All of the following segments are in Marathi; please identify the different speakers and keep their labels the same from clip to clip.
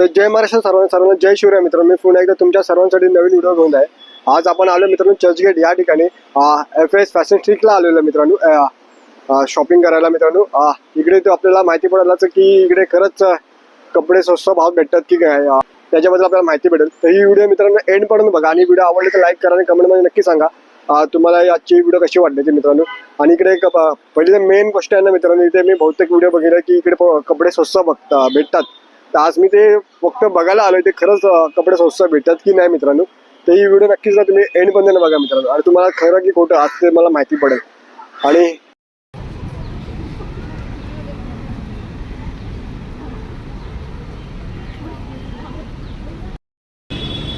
Speaker 1: तर जय महाराष्ट्र सर्वांना सर्वांना जय शिवराय मित्रांनो. मी पुन्हा एकदा तुमच्या सर्वांसाठी नवीन व्हिडिओ घेऊन आहे. आज आपण आलो मित्रांनो चर्चगेट. या ठिकाणी एफ एस फॅशन स्ट्रीटला आलेलो मित्रांनो. शॉपिंग करायला मित्रांनो. इकडे तो आपल्याला माहिती पडलं की इकडे खरंच कपडे स्वस्त भाव भेटतात की काय? त्याच्याबद्दल आपल्याला माहिती भेटेल. तर ही व्हिडिओ मित्रांनो एंड पर्यंत बघा. आणि व्हिडिओ आवडली तर लाईक करा आणि कमेंटमध्ये नक्की सांगा. तुम्हाला आजची व्हिडिओ कशी वाटली ती मित्रांनो? आणि इकडे पहिली तर मेन गोष्ट आहे ना मित्रांनो इथे मी बहुतेक व्हिडिओ बघितला की इकडे कपडे स्वस्त बघता भेटतात. तर आज मी ते फक्त बघायला आलोय ते खरंच कपडे स्वस्त भेटतात की नाही मित्रांनो तर ही व्हिडिओ नक्कीच ना तुम्ही एंड पर्यंत बघा मित्रांनो. आणि तुम्हाला खरं की खोटं आज ते मला माहिती पडेल. आणि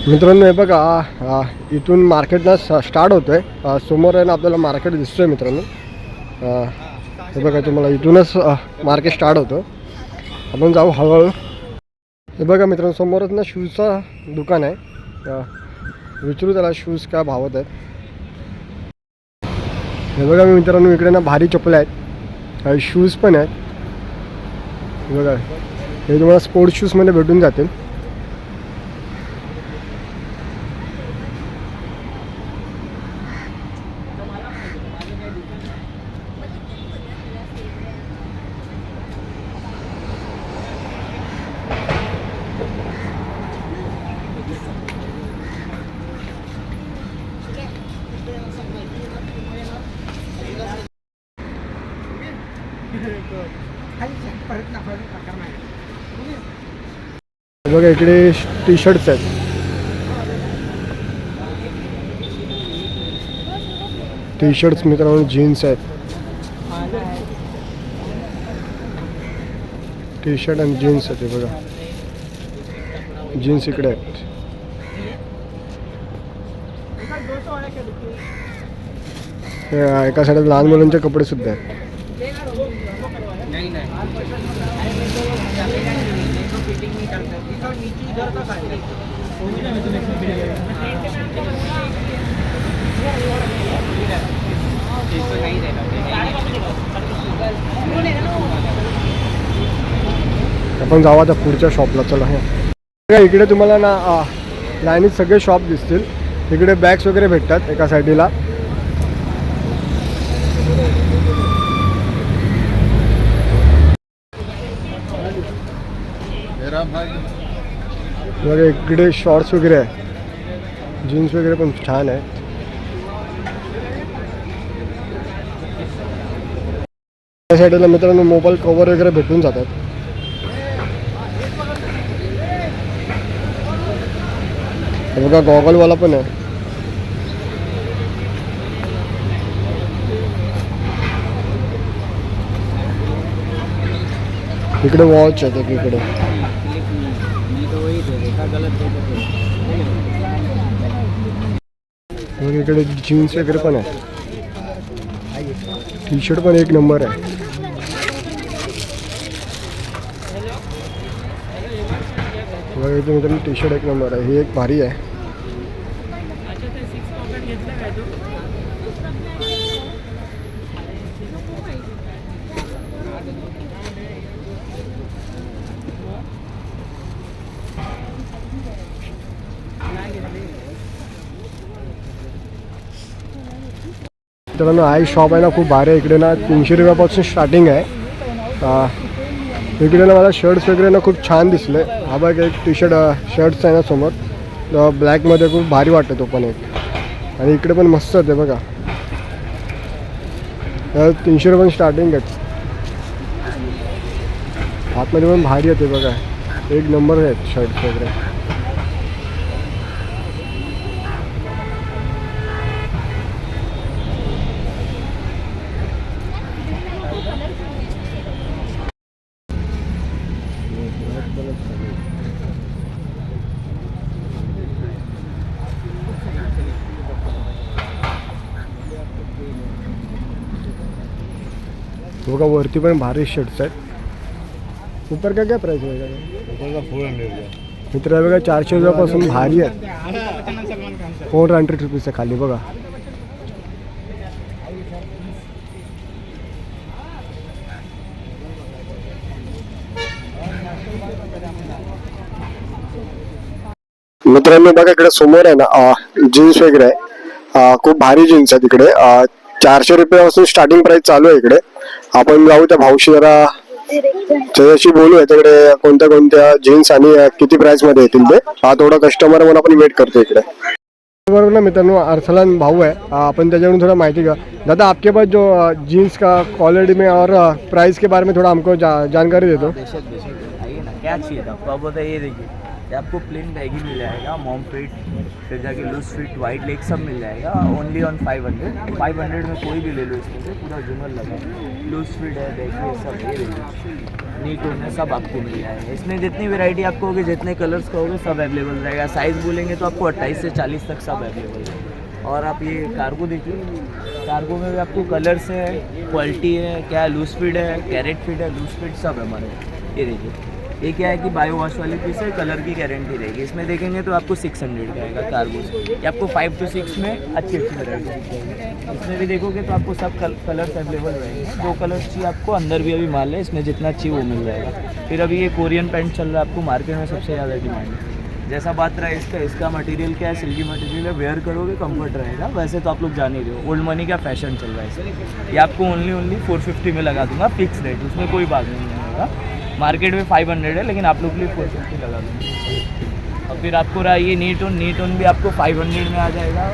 Speaker 1: मित्रांनो हे बघा इथून मार्केट ना स्टार्ट होतोय. समोर आहे ना आपल्याला मार्केट दिसतोय मित्रांनो. हे बघा तुम्हाला इथूनच मार्केट स्टार्ट होतं. आपण जाऊ हळूहळू. हे बघा मित्रांनो समोरच ना शूजचा दुकान आहे. विचारू त्याला शूज काय भावत आहेत. हे बघा मी मित्रांनो इकडे ना भारी चप्पल आहेत. काही शूज पण आहेत. बघा हे तुम्हाला स्पोर्ट्स शूजमध्ये भेटून जातील. इकडे टी शर्ट्स आहेत. टी शर्ट्स मित्रांनो जीन्स आहेत. टी शर्ट आणि जीन्स आहेत बघा. जीन्स इकडे आहेत. एका साईडला लहान मुलांचे कपडे सुद्धा आहेत. आपण जाऊ आता पुढच्या शॉपला चला हे. इकडे तुम्हाला ना लाईनीत सगळे शॉप दिसतील. इकडे बॅग्स वगैरे भेटतात एका साईडीला बघा इकडे शॉर्ट्स वगैरे आहे जीन्स वगैरे पण छान आहे त्या साईडला मित्रांनो मोबाईल कवर वगैरे भेटून जातात बघा गॉगलवाला पण आहे इकडे वॉच एक इकडे। मग इकडे जीन्स वगैरे पण आहे. टी शर्ट पण एक नंबर आहे. बघा मित्रांनो टी शर्ट एक नंबर आहे. ही एक भारी आहे. मित्रांनो आई शॉप आहे ना खूप भारी आहे इकडे ना. तीनशे रुपयापासून स्टार्टिंग आहे. इकडे ना मला शर्ट्स वगैरे ना खूप छान दिसले. हा बघ एक टी शर्ट शर्ट्स आहे ना समोर. ब्लॅकमध्ये खूप भारी वाटतो तो पण एक. आणि इकडे पण मस्त आहे बघा. तीनशे रुपये स्टार्टिंग आहेत आतमध्ये पण भारी येते बघा. एक नंबर आहेत शर्ट्स वगैरे. बघा वरती पण भारी शर्ट्स आहेत. ऊपर काय काय प्राईस आहे मित्र बघा चारशे रुपयापासून भारी आहेत. फोर हंड्रेड रुपीजच्या खाली बघा. मित्रांनो बघा इकडे समोर आहे ना जीन्स वगैरे आहे. खूप भारी जीन्स आहे तिकडे अं, चारशे रुपयापासून स्टार्टिंग प्राइस चालू आहे इकडे. आपण जाऊ त्या भाऊशी जरा त्याच्याशी बोलू याच्याकडे कोणत्या कोणत्या जीन्स आणि किती प्राइसमध्ये येतील ते? हा थोडा कस्टमर म्हणून आपण वेट करतो इकडे. बरोबर ना मित्रांनो अरसलान भाऊ आहे. आपण त्याच्याकडून थोड़ा माहिती घ्या दादा आपके पास जो जीन्स का क्वालिटी में और प्राइस के बारे में थोड़ा हमको जा, जानकारी दे दो
Speaker 2: बेशक बेशक. आइए ना क्या चाहिए था? आपको आप बताइए देखिए। ये आपको प्लेन बैगी मिल जाएगा मॉम फिट फिर जाके लूज फिट वाइट लेग सब मिल जाएगा only on five hundred five hundred में कोई भी ले लो इसमें से, पूरा जुमर लगा। लूज फिट है बैगी सब ये देखिए नीट है सब आपको मिल जाएगा। इसमें जितनी वैरायटी आपको होगी जितने कलर्स कहोगे, सब अवेलेबल रहेगा। साइज़ बोलेंगे तो आपको अट्ठाईस से चालीस तक सब अवेलेबल है। और आप ये कार्गो देखिए कार्गो में भी आपको कलर्स है क्वालिटी है, क्या लूज फिट है कैरेट फिट है लूज फिट सब है हमारे। ये देखिए। ये क्या है कि बायो वॉश वाली पीस है कलर की गारंटी रहेगी। इसमें देखेंगे तो आपको सिक्स हंड्रेड का आएगा कार्गो ये आपको फाइव टू सिक्स में अच्छी अच्छी वैरायटी इसमें भी देखोगे तो आपको सब कल, कलर्स अवेलेबल रहेंगे। दो कलर्स चाहिए आपको अंदर भी अभी माल है इसमें जितना चाहिए वो मिल जाएगा। फिर अभी ये कोरियन पैंट चल रहा है आपको मार्केट में सबसे ज़्यादा डिमांड है। जैसा बात रहा है इसका इसका मटेरियल क्या है सिल्की मटेरियल है वेयर करोगे कंफर्ट रहेगा। वैसे तो आप लोग जान ही रहे हो ओल्ड मनी का फ़ैशन चल रहा है ये आपको ओनली ओनली फोर फिफ्टी में लगा दूँगा फिक्स रेट उसमें कोई बात नहीं होगा मार्केट में फाइव हंड्रेड है, लेकिन आप लोग के लिए फोर फिफ्टी लगा दूँगा और फिर आपको रहा ये नीट ऑन नीट ऑन भी आपको फाइव हंड्रेड में आ जाएगा।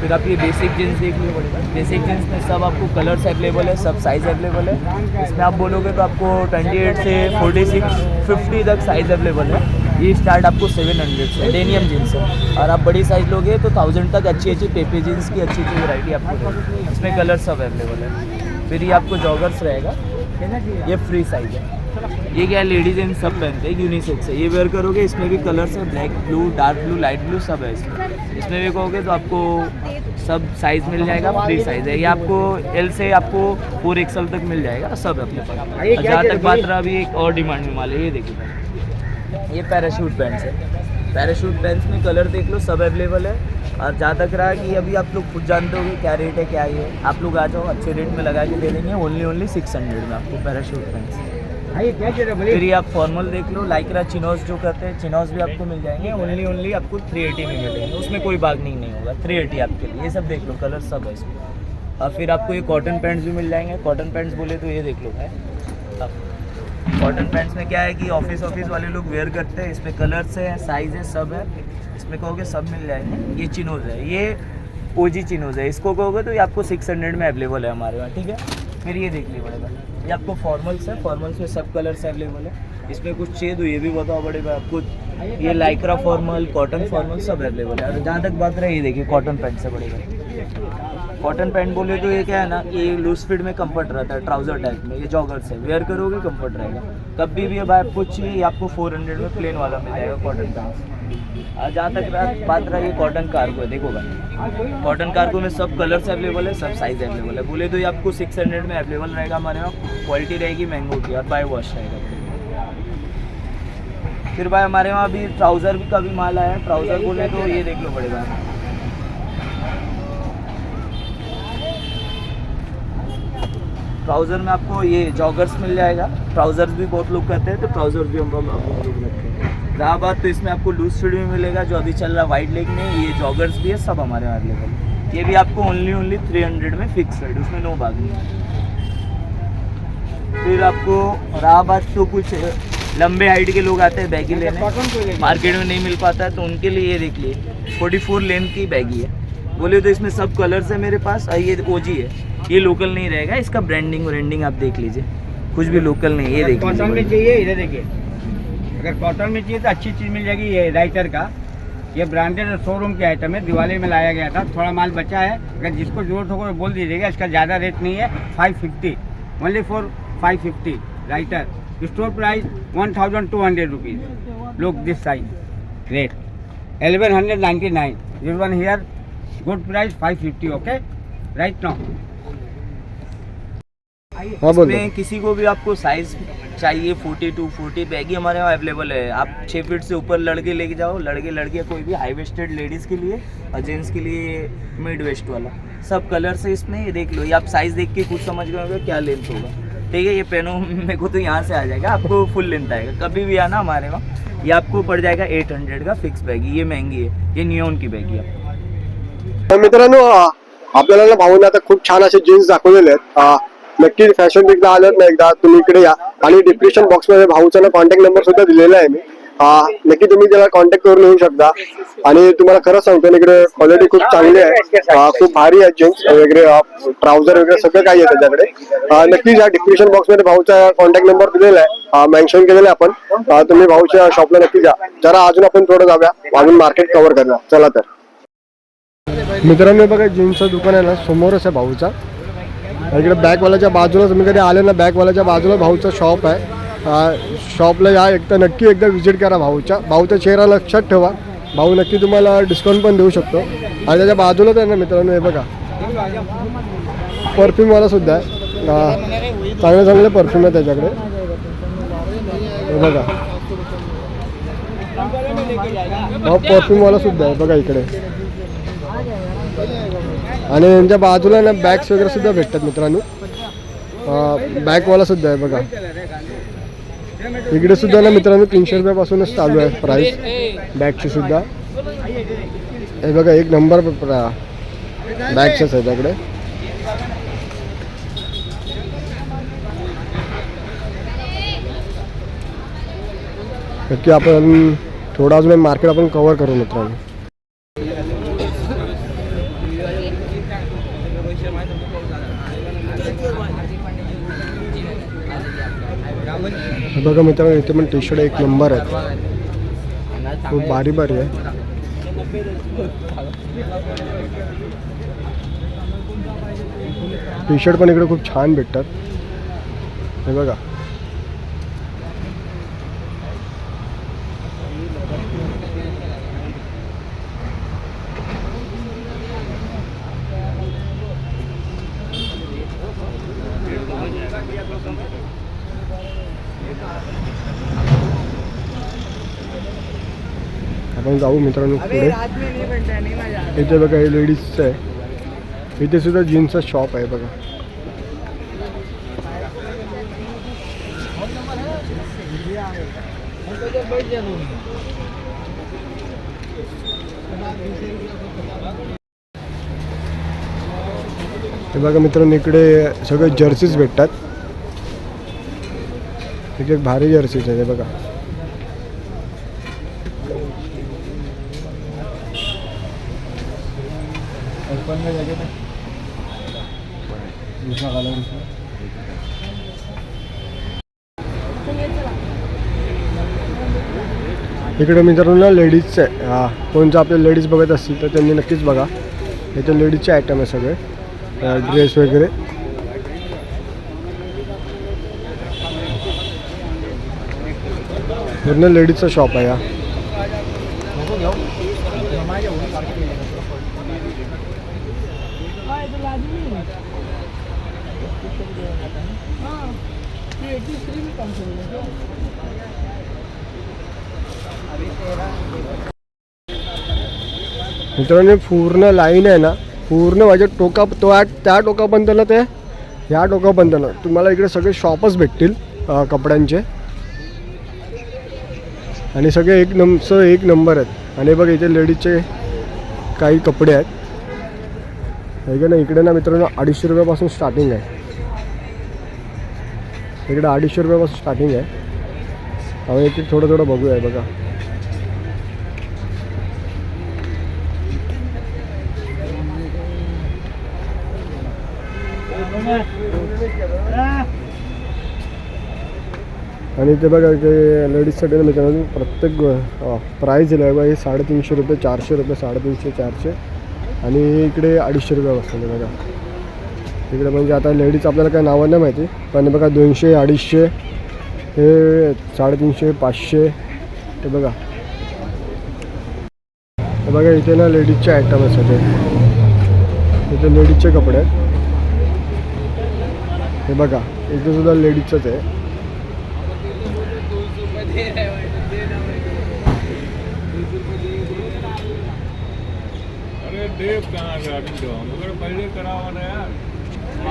Speaker 2: फिर आप ये बेसिक जींस देख लो। पड़ेगा बेसिक जींस में सब आपको कलर्स अवेलेबल है, सब साइज़ अवेलेबल है। इसमें आप बोलोगे तो आपको 28 से 46 50 तक साइज़ अवेलेबल है। ये स्टार्ट आपको 700 से डेनियम जीन्स है। और आप बड़ी साइज़ लोगे तो थाउज़ेंड तक अच्छी अच्छी पेपे जींस की अच्छी अच्छी वैरायटी आपको इसमें कलर सब अवेलेबल है। फिर ये आपको जॉगर्स रहेगा। ये फ्री साइज़ है। ये क्या लेडीज़ एंड सब पहनते हैं? यूनिसेक्स है। ये वेयर करोगे इसमें भी कलर्स है। Black blue dark blue light blue सब है इसमें। इसमें भी कहोगे तो आपको सब साइज़ मिल जाएगा फ्री साइज़ है। ये आपको एल से आपको फोर एक्सएल तक मिल जाएगा सब है अपने पास। जहाँ तक बात रहा अभी एक और डिमांड में माल है ये देखिए ये पैराशूट पैंट्स है। पैराशूट पैंट्स में कलर देख लो सब अवेलेबल है। और जहाँ तक रहा कि अभी आप लोग खुद जानते हो कि क्या रेट है क्या ये। आप लोग आ जाओ अच्छे रेट में लगा के दे देंगे ओनली ओनली सिक्स हंड्रेड में आपको पैराशूट पैंट्स फिर ये आप फॉर्मल देख लो लाइक्रा चिनोस जो करते हैं चिनोस भी आपको मिल जाएँगे ओनली ओनली आपको थ्री एटी में मिलेंगे। उसमें कोई बार्गनिंग नहीं होगा थ्री एटी आपके लिए। ये सब देख लो कलर सब है इसमें। और फिर आपको ये कॉटन पैंट्स भी मिल जाएँगे। कॉटन पैंट्स बोले तो ये देख लो भाई। कॉटन पैंट्स में क्या है कि ऑफ़िस ऑफ़िस वाले लोग वेयर करते हैं इसमें कलर्स है साइज़ है सब है। इसमें कहोगे सब मिल जाएँगे। ये चिनोज है, ये ओजी चिनोज है। इसको कहोगे तो ये आपको सिक्स हंड्रेड में अवेलेबल है हमारे वहाँ ठीक है? फिर ये देख लीजिए बड़े ये आपको फॉर्मल्स है फॉर्मल्स में सब कलर्स अवेलेबल है। इसमें कुछ चाहिए तो ये भी बताओ बड़े भाई आपको। ये लाइक्रा फॉर्मल कॉटन फॉर्मल सब अवेलेबल है। जहाँ तक बात रही ये देखिए कॉटन पैंट से बड़े भाई कॉटन पैंट बोले तो ये क्या है ना, ये लूज फिट में कंफर्ट रहता है ट्राउज़र टाइप में। ये जॉगर्स है। वेयर करोगे कंफर्ट रहेगा। कभी भी अब आपको चाहिए, ये आपको 400 में प्लेन वाला मिल जाएगा कॉटन पैंट जहाँ तक बात रहा ये कॉटन कार्गो है देखो भाई। कॉटन कार्गो में सब कलर्स अवेलेबल है, सब साइज़ अवेलेबल है। बोले तो ये आपको 600 में अवेलेबल रहेगा हमारे वहाँ क्वालिटी रहेगी मैंगो की और बाय वॉश रहेगा। फिर भाई हमारे वहाँ अभी ट्राउज़र भी का भी माल आया है। ट्राउज़र बोले तो ये देख लो भाई। ट्राउज़र में आपको ये जॉगर्स मिल जाएगा। ट्राउज़र्स भी बहुत लोग करते हैं तो ट्राउज़र्स भी हम लोग रखते हैं। रहा बात तो इसमें आपको लूज फिट भी मिलेगा जो अभी चल रहा है वाइट लेग में ये जॉगर्स भी है सब हमारे यहाँ अवेलेबल ये भी आपको ओनली ओनली थ्री हंड्रेड में फिक्स रेट उसमें नो बाग नहीं फिर आपको रहा बात तो कुछ लंबे हाइट के लोग आते हैं बैगी लेने। मार्केट में नहीं मिल पाता है तो उनके लिए ये देख लिए। फोर्टी फोर लेंथ की बैगी है। बोले तो इसमें सब कलर्स है मेरे पास और ये ओजी है। ये लोकल नहीं रहेगा इसका ब्रांडिंग ब्रांडिंग आप देख लीजिए। कुछ भी लोकल नहीं ये देख लीजिए।
Speaker 3: चाहिए इधर देखिए। अगर कॉटन में चाहिए तो अच्छी चीज़ मिल जाएगी ये राइटर का। ये ब्रांडेड शोरूम के आइटम है दिवाली में लाया गया था थोड़ा माल बचा है। अगर जिसको ज़रूरत होगा वो बोल दीजिएगा इसका ज़्यादा रेट नहीं है five fifty only for five fifty writer store price one thousand two hundred rupees look this size rate eleven hundred ninety nine this one here good price five fifty okay right now
Speaker 1: हाँ
Speaker 2: इसमें किसी को भी आपको साइज़ चाहिए फोर्टी टू फोर्टी बैगी हमारे यहाँ अवेलेबल है। आप छः फीट से ऊपर लड़के लेके जाओ लड़के लड़कियाँ कोई भी हाई वेस्टेड लेडीज़ के लिए और जेंट्स के लिए मिड वेस्ट वाला। सब कलर से इसमें ये देख लो ये आप साइज़ देख के खुद समझ गए क्या लेंथ होगा। ठीक है ये पहनो मेरे को तो यहाँ से आ जाएगा आपको फुल लेंथ आएगा। कभी भी आना हमारे वहाँ ये आपको पड़ जाएगा एट हंड्रेड का फिक्स बैग ये महँगी है ये नियोन की बैग है।
Speaker 1: तर मित्रांनो अं, आपल्याला खूप छान असे जीन्स अं, नक्की फॅशन वीकला आलं ना एकदा तुम्ही इकडे या. आणि डिस्क्रिप्शन बॉक्समध्ये भाऊचा कॉन्टॅक्ट नंबर सुद्धा दिलेला आहे मी. हा नक्की तुम्ही त्याला कॉन्टॅक्ट करून येऊ शकता. आणि तुम्हाला खरंच सांगतो ना इकडे क्वालिटी खूप चांगली आहे. खूप भारी आहे जीन्स वगैरे ट्राउझर वगैरे सगळं काही आहे त्याच्याकडे. नक्कीच या डिस्क्रिप्शन बॉक्समध्ये भाऊचा कॉन्टॅक्ट नंबर दिलेला आहे. मेन्शन केलेला आहे आपण. तुम्ही भाऊच्या शॉपला नक्की जा. जरा अजून आपण थोडं जाऊया. अजून मार्केट कव्हर करूया. चला तर. मित्रांनो बघा जीन्सचं दुकान आहे ना समोरच आहे भाऊचा. इकडे बॅगवाल्याच्या बाजूला तुम्ही कधी आले ना बॅगवाल्याच्या बाजूला भाऊचं शॉप आहे. शॉपला या एकदा नक्की एकदा व्हिजिट करा भाऊच्या. भाऊचा चेहरा लक्षात ठेवा. भाऊ नक्की तुम्हाला डिस्काउंट पण देऊ शकतो. आणि त्याच्या बाजूलाच आहे ना मित्रांनो हे बघा. परफ्यूमवाला सुद्धा आहे. चांगले चांगले परफ्यूम आहे त्याच्याकडे. बघा. हा परफ्यूमवाला सुद्धा आहे बघा इकडे. आणि त्यांच्या बाजूला ना बॅग्स वगैरे सुद्धा भेटतात मित्रांनो. बॅगवाला सुद्धा आहे बघा. इकडे सुद्धा ना मित्रांनो तीनशे रुपयापासूनच चालू आहे प्राईस बॅगची सुद्धा. हे बघा एक नंबर बॅगच्याच आहे त्याकडे. नक्की आपण थोडा अजून मार्केट आपण कव्हर करू मित्रांनो. बघा मित्रांनो, इथे पण टी शर्ट एक नंबर आहे. खूप बारी भारी आहे. टी शर्ट पण इकडे खूप छान भेटतात. हे बघा. जाऊ मित्रांनो पुढे. इथे बघा हे लेडीजचं आहे. इथे सुद्धा जीन्सचा शॉप आहे बघा. हे बघा मित्रांनो इकडे सगळे जर्सीज भेटतात. एक भारी जर्सीज आहे हे बघा इकडे मित्रांनो ना लेडीजचं आहे. हां कोण जर आपले लेडीज बघत असतील तर त्यांनी नक्कीच बघा. इथे लेडीजचे आयटम आहे सगळे. ड्रेस वगैरे. पूर्ण लेडीजचा शॉप आहे हा. मित्रांनो पूर्ण लाईन आहे ना पूर्ण माझ्या टोका तो त्या टोकापर्यंत ना ते ह्या टोकापर्यंत ना तुम्हाला इकडे सगळे शॉपच भेटतील कपड्यांचे. आणि सगळे एक नंब स एक नंबर आहेत. आणि बघ इथे लेडीजचे काही कपडे आहेत. हे ना इकडे ना मित्रांनो अडीचशे रुपयापासून स्टार्टिंग आहे. इकडे अडीचशे रुपयापासून स्टार्टिंग आहे. आम्ही इथे थोडं थोडं बघूया बघा. आणि ते बघा ते लेडीजसाठी मित्रांनो प्रत्येक प्राईज दिला आहे बघा हे साडेतीनशे रुपये चारशे रुपये साडेतीनशे चारशे. आणि इकडे अडीचशे रुपये बसतात बघा. तिकडे म्हणजे आता लेडीज आपल्याला काही नावं नाही माहिती पण बघा दोनशे अडीचशे हे साडेतीनशे पाचशे ते बघा. हे बघा इथे ना लेडीजचे आयटम आहेत सगळे. इथे लेडीजचे कपडे आहेत. हे बघा इथे सुद्धा लेडीजचंच आहे.
Speaker 4: अरे देव कहाँ गया पहले करावा ना यार।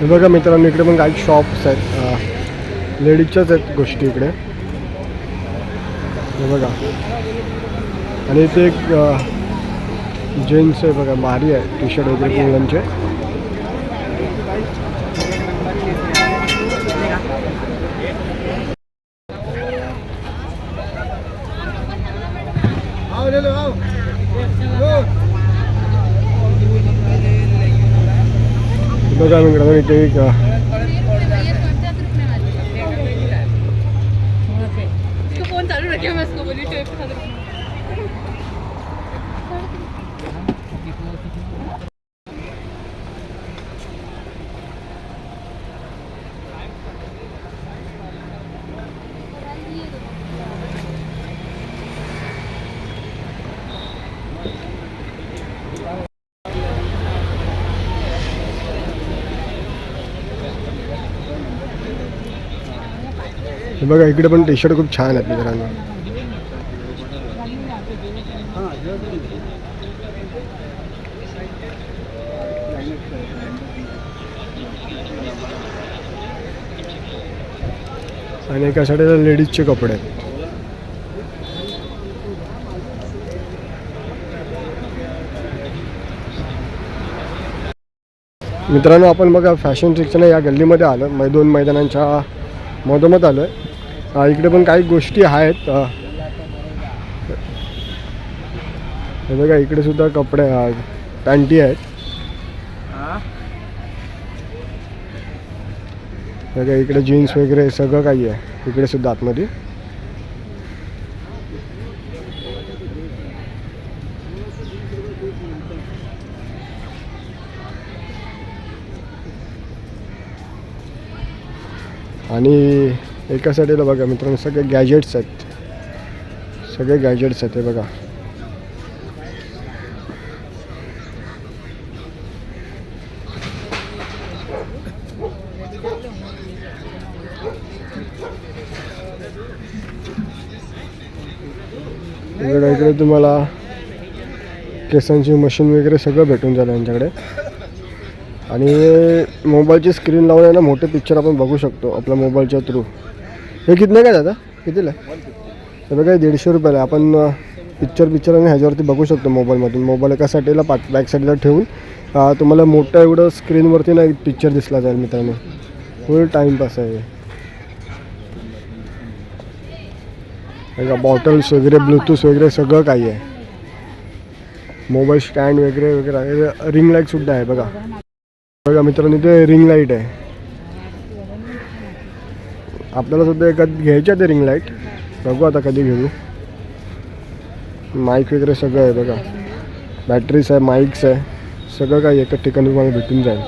Speaker 1: हे बघा मित्रांनो इकडे पण काही शॉप्स आहेत. लेडीजच्याच आहेत गोष्टी इकडे. हे बघा. आणि इथे एक जेंट्स आहे बघा भारी आहे टी शर्ट वगैरे मुलांचे. हे बघा मित्रांनो इथे हे बघा इकडे पण टी शर्ट खूप छान आहेत मित्रांनो. आणि एका साईडला लेडीजचे कपडे आहेत. मित्रांनो आपण बघा फॅशन शिक्षण या गल्लीमध्ये आलं मै दोन मैदानांच्या मधोमध आलो आहे इकडे पण काही गोष्टी आहेत. हे. बघा इकडे सुद्धा कपडे पॅन्टी आहेत. बघा इकडे जीन्स वगैरे सगळं काही आहे. इकडे सुद्धा आतमध्ये. आणि एका साईडला बघा मित्रांनो सगळे गॅजेट्स आहेत. सगळे गॅजेट्स आहेत हे बघा. इकडे इकडे तुम्हाला केसांची मशीन वगैरे सगळं भेटून जाईल यांच्याकडे. आणि मोबाईलची स्क्रीन लावून आहे ना मोठे पिक्चर आपण बघू शकतो आपल्या मोबाईलच्या थ्रू हे कितने काय दादा? कितीला? हे बघा दीडशे रुपयाला. आहे. आपण पिक्चर पिक्चर आणि ह्याच्यावरती बघू शकतो मोबाईलमधून मोबाईल एका साईडला पाठ बॅक साईडला ठेवून तुम्हाला मोठं एवढं स्क्रीनवरती ना पिक्चर दिसला जाईल मित्रांनो. फुल टाईमपास आहे बघा बॉटल्स वगैरे ब्लूटूथ वगैरे सगळं काही आहे. मोबाईल स्टँड वगैरे वगैरे रिंग लाईटसुद्धा आहे बघा. बघा मित्रांनो ते रिंग लाइट आहे. आपल्याला सुद्धा एखाद घ्यायच्या ते रिंग लाइट बघू आता कधी घेऊ. माईक वगैरे सगळं आहे बघा. बॅटरीज आहे माईक्स आहे. सगळं काही एका ठिकाणी तुम्हाला भेटून जाईल.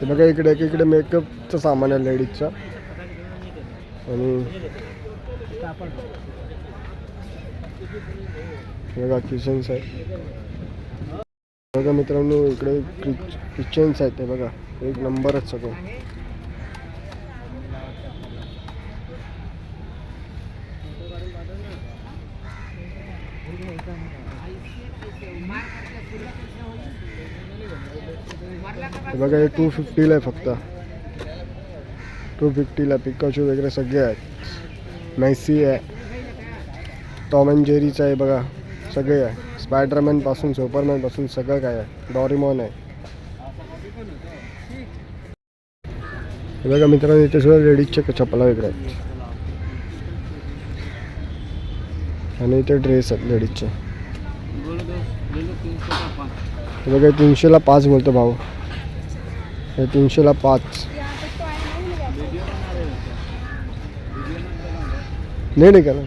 Speaker 1: हे बघा इकडे एक इकडे मेकअपचं सामान आहे लेडीजचं आणि बघा किचन्स आहे. बघा मित्रांनो इकडे किचन्स आहेत ते बघा. एक नंबरच सगळं. बघा हे टू फिफ्टीला आहे फक्त. टू फिफ्टीला पिकाचू वगैरे सगळे आहेत. मॅसी आहे. टॉम अँड जेरीचं आहे बघा. सगळे आहे. स्पायडरमॅनपासून सुपरमॅनपासून सगळं काय आहे. डॉरीमॉन आहे. हे बघा मित्रांनो इथे सुद्धा लेडीजच्या चपला वगैरे आहेत. आणि इथे ड्रेस आहेत लेडीजचे हे बघा तीनशेला पाच बोलतो भाऊ. हे तीनशेला पाच. नाही निघाला